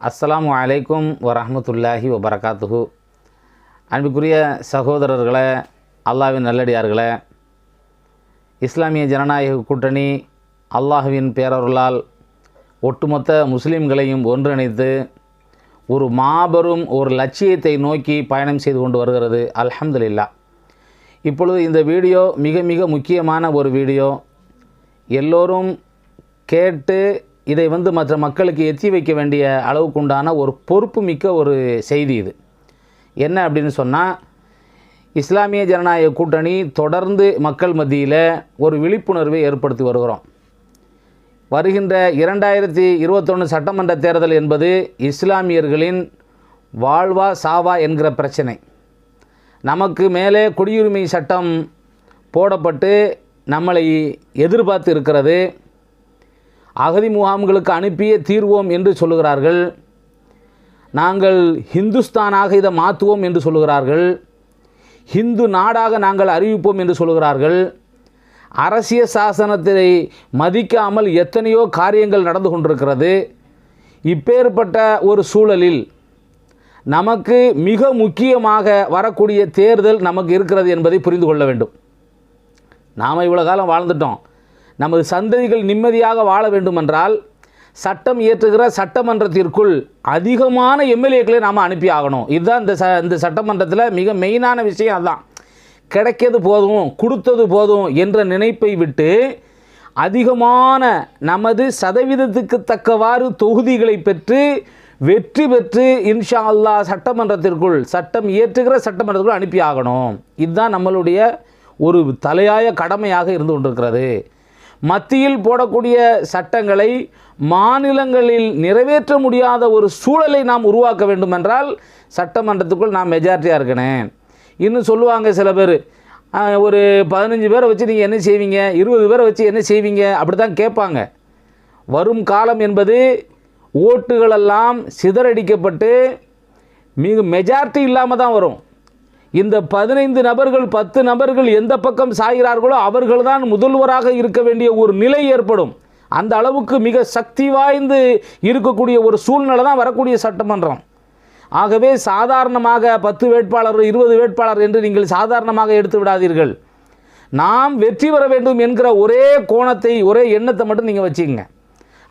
அஸ்லாம் வலைக்கும் வரமத்துல்லாஹி வபரகாத்துஹு. அன்புக்குரிய சகோதரர்களே அல்லாஹ்வின் நல்லடியார்களே இஸ்லாமிய ஜனநாயக கூட்டணி அல்லாஹ்வின் பேரருளால் ஒட்டுமொத்த முஸ்லீம்களையும் ஒன்றிணைத்து ஒரு மாபெரும் ஒரு லட்சியத்தை நோக்கி பயணம் செய்து கொண்டு வருகிறது. அல்ஹம்துலில்லாஹ். இப்பொழுது இந்த வீடியோ மிக மிக முக்கியமான ஒரு வீடியோ. எல்லோரும் கேட்டு இதை வந்து மற்ற மக்களுக்கு எத்தி வைக்க வேண்டிய அளவுக்கு உண்டான ஒரு பொறுப்பு மிக்க ஒரு செய்தி இது. என்ன அப்படின்னு சொன்னால் இஸ்லாமிய ஜனநாயக கூட்டணி தொடர்ந்து மக்கள் மத்தியில் ஒரு விழிப்புணர்வை ஏற்படுத்தி வருகிறோம். வருகின்ற இரண்டாயிரத்தி இருபத்தொன்று சட்டமன்ற தேர்தல் என்பது இஸ்லாமியர்களின் வாழ்வா சாவா என்கிற பிரச்சனை. நமக்கு மேலே குடியுரிமை சட்டம் போடப்பட்டு நம்மளை எதிர்பார்த்து இருக்கிறது. அகதி முகாம்களுக்கு அனுப்பிய தீர்வோம் என்று சொல்லுகிறார்கள். நாங்கள் ஹிந்துஸ்தானாக இதை மாற்றுவோம் என்று சொல்லுகிறார்கள். ஹிந்து நாடாக நாங்கள் அறிவிப்போம் என்று சொல்லுகிறார்கள். அரசியல் சாசனத்தை மதிக்காமல் எத்தனையோ காரியங்கள் நடந்து கொண்டிருக்கிறது. இப்பேற்பட்ட ஒரு சூழலில் நமக்கு மிக முக்கியமாக வரக்கூடிய தேர்தல் நமக்கு இருக்கிறது என்பதை புரிந்து கொள்ள வேண்டும். நாம் இவ்வளோ காலம் வாழ்ந்துட்டோம். நமது சந்ததிகள் நிம்மதியாக வாழ வேண்டுமென்றால் சட்டம் இயற்றுகிற சட்டமன்றத்திற்குள் அதிகமான எம்எல்ஏக்களை நாம் அனுப்பி ஆகணும். இதுதான் இந்த ச இந்த சட்டமன்றத்தில் மிக மெயினான விஷயம் அதுதான். கிடைக்கிறது போதும் கொடுத்தது போதும் என்ற நினைப்பை விட்டு அதிகமான நமது சதவீதத்துக்கு தக்கவாறு தொகுதிகளை பெற்று வெற்றி பெற்று இன்ஷா அல்லாஹ் சட்டமன்றத்திற்குள் சட்டம் இயற்றுகிற சட்டமன்றத்திற்குள் அனுப்பி ஆகணும். இதுதான் நம்மளுடைய ஒரு தலையாய கடமையாக இருந்து கொண்டிருக்கிறது. மத்தியில் போடக்கூடிய சட்டங்களை மாநிலங்களில் நிறைவேற்ற முடியாத ஒரு சூழலை நாம் உருவாக்க வேண்டுமென்றால் சட்டமன்றத்துக்குள் நான் மெஜாரிட்டியாக இருக்கணும். இன்னும் சொல்லுவாங்க சில பேர் ஒரு பதினஞ்சு பேரை வச்சு நீங்கள் என்ன செய்வீங்க? இருபது பேரை வச்சு என்ன செய்வீங்க? அப்படி தான் கேட்பாங்க. வரும் காலம் என்பது ஓட்டுகளெல்லாம் சிதறடிக்கப்பட்டு மிக மெஜாரிட்டி இல்லாமல் தான் வரும். இந்த பதினைந்து நபர்கள் பத்து நபர்கள் எந்த பக்கம் சாகிறார்களோ அவர்கள்தான் முதல்வராக இருக்க வேண்டிய ஒரு நிலை ஏற்படும். அந்த அளவுக்கு மிக சக்தி வாய்ந்து இருக்கக்கூடிய ஒரு சூழ்நிலை தான் வரக்கூடிய சட்டமன்றம். ஆகவே சாதாரணமாக பத்து வேட்பாளர் இருபது வேட்பாளர் என்று நீங்கள் சாதாரணமாக எடுத்து விடாதீர்கள். நாம் வெற்றி பெற வேண்டும் என்கிற ஒரே கோணத்தை ஒரே எண்ணத்தை மட்டும் நீங்கள் வச்சுக்கங்க.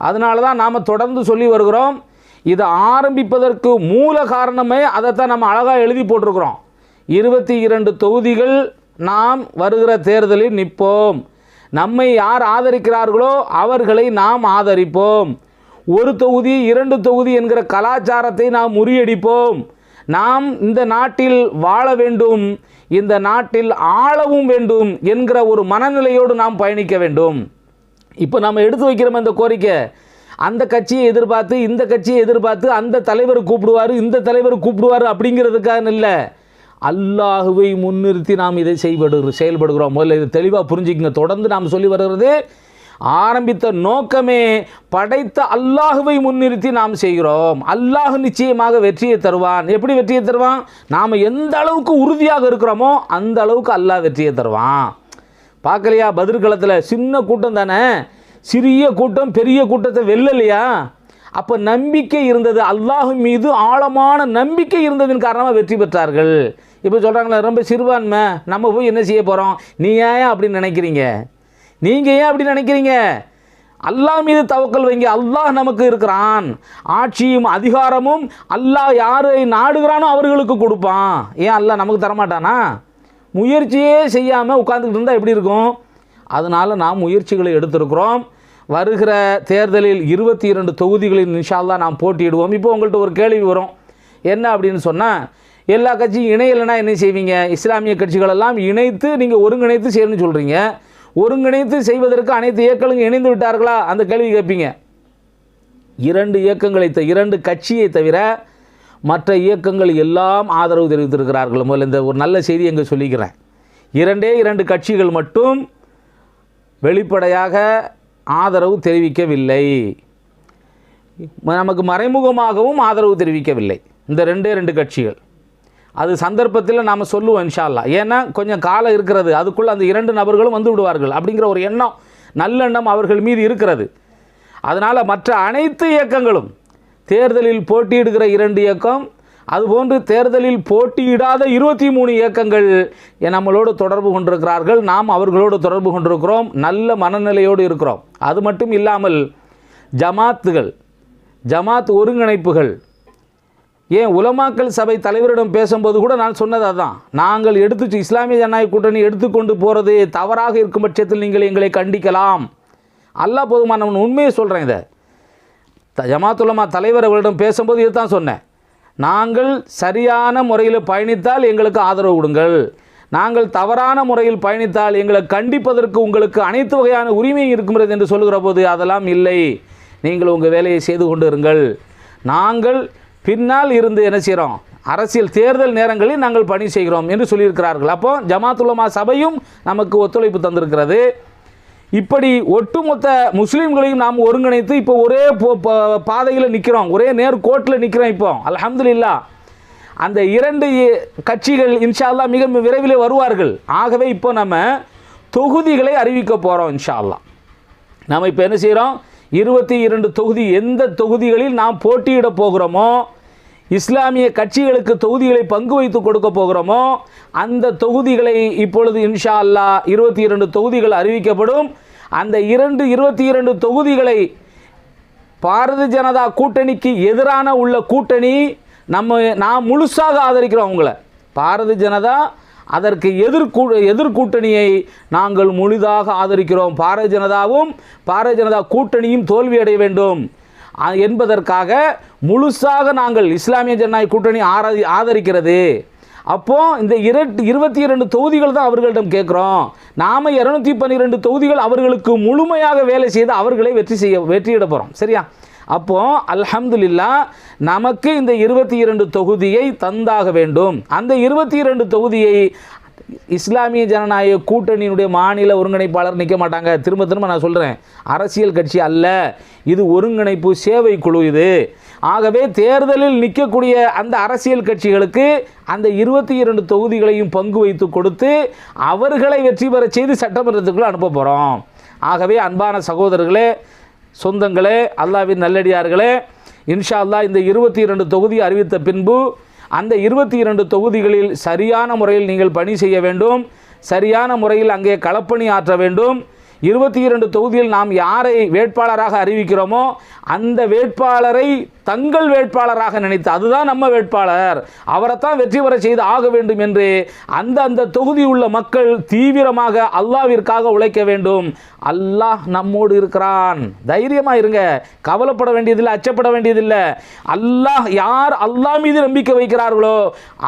அதனால தான் நாம் தொடர்ந்து சொல்லி வருகிறோம். இதை ஆரம்பிப்பதற்கு மூல காரணமே அதைத்தான் நம்ம அழகாக எழுதி போட்டிருக்கிறோம். இருபத்தி இரண்டு தொகுதிகள் நாம் வருகிற தேர்தலில் நிற்போம். நம்மை யார் ஆதரிக்கிறார்களோ அவர்களை நாம் ஆதரிப்போம். ஒரு தொகுதி இரண்டு தொகுதி என்கிற கலாச்சாரத்தை நாம் முறியடிப்போம். நாம் இந்த நாட்டில் வாழ வேண்டும் இந்த நாட்டில் ஆளவும் வேண்டும் என்கிற ஒரு மனநிலையோடு நாம் பயணிக்க வேண்டும். இப்போ நம்ம எடுத்து வைக்கிறோம் இந்த கோரிக்கை? அந்த கட்சியை எதிர்பார்த்து இந்த கட்சியை எதிர்பார்த்து அந்த தலைவர் கூப்பிடுவார் இந்த தலைவர் கூப்பிடுவார் அப்படிங்கிறதுக்காக இல்லை. அல்லாஹுவை முன்னிறுத்தி நாம் இதை செய்படு செயல்படுகிறோம். முதல்ல இதை தெளிவாக புரிஞ்சுக்கங்க. தொடர்ந்து நாம் சொல்லி வருகிறது ஆரம்பித்த நோக்கமே படைத்த அல்லாஹுவை முன்னிறுத்தி நாம் செய்கிறோம். அல்லாஹ் நிச்சயமாக வெற்றியை தருவான். எப்படி வெற்றியை தருவான்? நாம் எந்த அளவுக்கு உறுதியாக இருக்கிறோமோ அந்த அளவுக்கு அல்லாஹ் வெற்றியை தருவான். பார்க்கலையா? பதிர்களத்தில் சின்ன கூட்டம் தானே? சிறிய கூட்டம் பெரிய கூட்டத்தை வெல்லலையா? அப்போ நம்பிக்கை இருந்தது. அல்லாஹ் மீது ஆழமான நம்பிக்கை இருந்ததின் காரணமாக வெற்றி பெற்றார்கள். இப்போ சொல்கிறாங்களே ரொம்ப சிறுபான்மை நம்ம போய் என்ன செய்ய போகிறோம் நீ ஏன் அப்படின்னு நினைக்கிறீங்க? நீங்கள் ஏன் அப்படி நினைக்கிறீங்க? அல்லாஹ் மீது தவக்கல் வைங்க. அல்லாஹ் நமக்கு இருக்கிறான். ஆட்சியும் அதிகாரமும் அல்லாஹ் யாரை நாடுகிறானோ அவர்களுக்கு கொடுப்பான். ஏன் அல்லாஹ் நமக்கு தரமாட்டானா? முயற்சியே செய்யாமல் உட்காந்துக்கிட்டு இருந்தால் எப்படி இருக்கும்? அதனால் நாம் முயற்சிகளை எடுத்திருக்கிறோம். வருகிற தேர்தலில் இருபத்தி இரண்டு தொகுதிகளில் நிஷால்லா நாம் போட்டியிடுவோம். இப்போ உங்கள்கிட்ட ஒரு கேள்வி வரும். என்ன அப்படின்னு சொன்னால் எல்லா கட்சியும் இணையலைன்னா என்ன செய்வீங்க? இஸ்லாமிய கட்சிகளெல்லாம் இணைத்து நீங்கள் ஒருங்கிணைத்து செய்யணும்னு சொல்கிறீங்க ஒருங்கிணைத்து செய்வதற்கு அனைத்து இயக்கங்களும் இணைந்து விட்டார்களா? அந்த கேள்வி கேட்பீங்க. இரண்டு இயக்கங்களை த இரண்டு கட்சியை தவிர மற்ற இயக்கங்கள் எல்லாம் ஆதரவு தெரிவித்திருக்கிறார்கள். முதல்ல இந்த ஒரு நல்ல செய்தி எங்கே சொல்லிக்கிறேன். இரண்டே இரண்டு கட்சிகள் மட்டும் வெளிப்படையாக ஆதரவு தெரிவிக்கவில்லை. நமக்கு மறைமுகமாகவும் ஆதரவு தெரிவிக்கவில்லை. இந்த ரெண்டே ரெண்டு கட்சிகள். அது சந்தர்ப்பத்தில் நாம் சொல்லுவோம் இன்ஷால்லா ஏன்னா கொஞ்சம் காலம் இருக்கிறது. அதுக்குள்ளே அந்த இரண்டு நபர்களும் வந்து விடுவார்கள் அப்படிங்கிற ஒரு எண்ணம் நல்லெண்ணம் அவர்கள் மீது இருக்கிறது. அதனால் மற்ற அனைத்து இயக்கங்களும் தேர்தலில் போட்டியிடுகிற இரண்டு இயக்கம் அதுபோன்று தேர்தலில் போட்டியிடாத இருபத்தி மூணு இயக்கங்கள் நம்மளோடு தொடர்பு கொண்டிருக்கிறார்கள். நாம் அவர்களோடு தொடர்பு கொண்டிருக்கிறோம். நல்ல மனநிலையோடு இருக்கிறோம். அது மட்டும் இல்லாமல் ஜமாத்துகள் ஜமாத் ஒருங்கிணைப்புகள். ஏன் உலமாக்கல் சபை தலைவரிடம் பேசும்போது கூட நான் சொன்னது அதான். நாங்கள் எடுத்து இஸ்லாமிய ஜனநாயக கூட்டணி எடுத்துக்கொண்டு போகிறது தவறாக இருக்கும் பட்சத்தில் நீங்கள் எங்களை கண்டிக்கலாம். அல்லாஹ் போதுமானவன் உண்மையை சொல்கிறேன் இதை. த- தலைவர் அவர்களிடம் பேசும்போது இதுதான் சொன்னேன். நாங்கள் சரியான முறையில் பயணித்தால் எங்களுக்கு ஆதரவு கொடுங்கள். நாங்கள் தவறான முறையில் பயணித்தால் எங்களை கண்டிப்பதற்கு உங்களுக்கு அனைத்து வகையான உரிமை இருக்கிறது என்று சொல்லுகிற போது அதெல்லாம் இல்லை. நீங்கள் உங்கள் வேலையை செய்து கொண்டு இருங்கள் நாங்கள் பின்னால் இருந்து என்ன செய்கிறோம்? அரசியல் தேர்தல் நேரங்களில் நாங்கள் பணி செய்கிறோம் என்று சொல்லியிருக்கிறார்கள். அப்போ ஜமாத்துலமா சபையும் நமக்கு ஒத்துழைப்பு தந்திருக்கிறது. இப்படி ஒட்டுமொத்த முஸ்லீம்களையும் நாம் ஒருங்கிணைத்து இப்போ ஒரே பாதையில் நிற்கிறோம் ஒரே நேர் கோட்டில் நிற்கிறோம் இப்போ. அலமதுல்லா அந்த இரண்டு கட்சிகள் இன்ஷா அல்லாஹ் மிக விரைவில் வருவார்கள். ஆகவே இப்போ நம்ம தொகுதிகளை அறிவிக்க போகிறோம் இன்ஷா அல்லாஹ் நாம் இப்போ என்ன செய்கிறோம் இருபத்தி இரண்டு தொகுதி எந்த தொகுதிகளில் நாம் போட்டியிட போகிறோமோ இஸ்லாமிய கட்சிகளுக்கு தொகுதிகளை பங்கு வைத்து கொடுக்க போகிறோமோ அந்த தொகுதிகளை இப்பொழுது இன்ஷா அல்லாஹ் இருபத்தி இரண்டு தொகுதிகள் அறிவிக்கப்படும். அந்த இரண்டு இருபத்தி இரண்டு தொகுதிகளை பாரதிய ஜனதா கூட்டணிக்கு எதிரான உள்ள கூட்டணி நம்ம நான் முழுசாக ஆதரிக்கிறோம் அவங்கள. பாரதிய ஜனதா அதற்கு எதிர்கூ எதிர்கூட்டணியை நாங்கள் முழுதாக ஆதரிக்கிறோம். பாரதிய ஜனதாவும் பாரதிய ஜனதா கூட்டணியும் தோல்வியடைய வேண்டும். என்பதற்காக முழுசாக நாங்கள் இஸ்லாமிய ஜனநாயக கூட்டணி ஆராதி ஆதரிக்கிறது. அப்போ இந்த இரண்டு இருபத்தி இரண்டு தொகுதிகள் தான் அவர்களிடம் கேட்குறோம். நாம இரநூத்தி பன்னிரெண்டு தொகுதிகள் அவர்களுக்கு முழுமையாக வேலை செய்து அவர்களை வெற்றி செய்ய வெற்றியிட போகிறோம் சரியா? அப்போ அல்ஹம்துலில்லா நமக்கு இந்த இருபத்தி இரண்டு தொகுதியை தந்தாக வேண்டும். அந்த இருபத்தி இரண்டு தொகுதியை இஸ்லாமிய ஜனநாயக கூட்டணியினுடைய மாநில ஒருங்கிணைப்பாளர் நிற்க மாட்டாங்க. திரும்ப திரும்ப நான் சொல்கிறேன் அரசியல் கட்சி அல்ல. இது ஒருங்கிணைப்பு சேவை குழு இது. ஆகவே தேர்தலில் நிற்கக்கூடிய அந்த அரசியல் கட்சிகளுக்கு அந்த இருபத்தி இரண்டு தொகுதிகளையும் பங்கு வைத்து கொடுத்து அவர்களை வெற்றி பெற செய்து சட்டமன்றத்துக்குள்ள அனுப்ப போகிறோம் ஆகவே அன்பான சகோதரர்களே சொந்தங்களே அல்லாவின் நல்லடியார்களே இன்ஷா அல்லாஹ் இந்த இருபத்தி இரண்டு தொகுதி அறிவித்த பின்பு அந்த இருபத்தி இரண்டு தொகுதிகளில் சரியான முறையில் நீங்கள் பணி செய்ய வேண்டும். சரியான முறையில் அங்கே களப்பணி ஆற்ற வேண்டும். இருபத்தி இரண்டு தொகுதியில் நாம் யாரை வேட்பாளராக அறிவிக்கிறோமோ அந்த வேட்பாளரை தங்கள் வேட்பாளராக நினைத்து அதுதான் நம்ம வேட்பாளர். அவரைத்தான் வெற்றி பெற செய்து ஆக வேண்டும் என்று அந்த அந்த தொகுதி உள்ள மக்கள் தீவிரமாக அல்லாவிற்காக உழைக்க வேண்டும். அல்லாஹ் நம்மோடு இருக்கிறான். தைரியமாக இருங்க. கவலைப்பட வேண்டியதில்லை அச்சப்பட வேண்டியதில்லை. அல்லாஹ் யார் அல்லாஹ் மீது நம்பிக்கை வைக்கிறார்களோ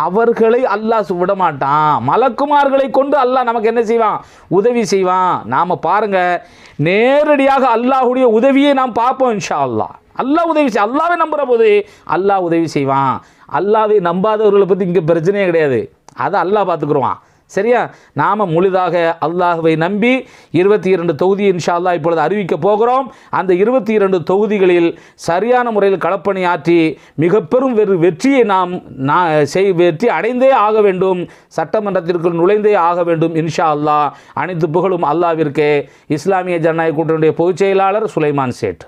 அவர்களை அல்லாஹ் விடமாட்டான். மலக்குமார்களை கொண்டு அல்லாஹ் நமக்கு என்ன செய்வான்? உதவி செய்வான். நாம் பாருங்க நேரடியாக அல்லாஹுடைய உதவியை நாம் பார்ப்போம் இன்ஷா அல்லாஹ். அல்லாஹ் உதவி செய் அல்லாவே நம்புகிற போது அல்லாஹ் உதவி செய்வான். அல்லாவே நம்பாதவர்களை பற்றி இங்கே பிரச்சனையே கிடையாது. அதை அல்லாஹ் பார்த்துக்குருவான் சரியா? நாம் முழுதாக அல்லாஹுவை நம்பி இருபத்தி இரண்டு தொகுதி இன்ஷா அல்லாஹ் இப்பொழுது அறிவிக்க போகிறோம். அந்த இருபத்தி இரண்டு தொகுதிகளில் சரியான முறையில் களப்பணி ஆற்றி மிக பெரும் வெறு வெற்றியை நாம் செய் வெற்றி அடைந்தே ஆக வேண்டும். சட்டமன்றத்திற்குள் நுழைந்தே ஆக வேண்டும் இன்ஷா அல்லாஹ் அனைத்து புகழும் அல்லாவிற்கு இஸ்லாமிய ஜனநாயக கூட்டணியுடைய பொதுச் செயலாளர் சுலைமான் சேட்.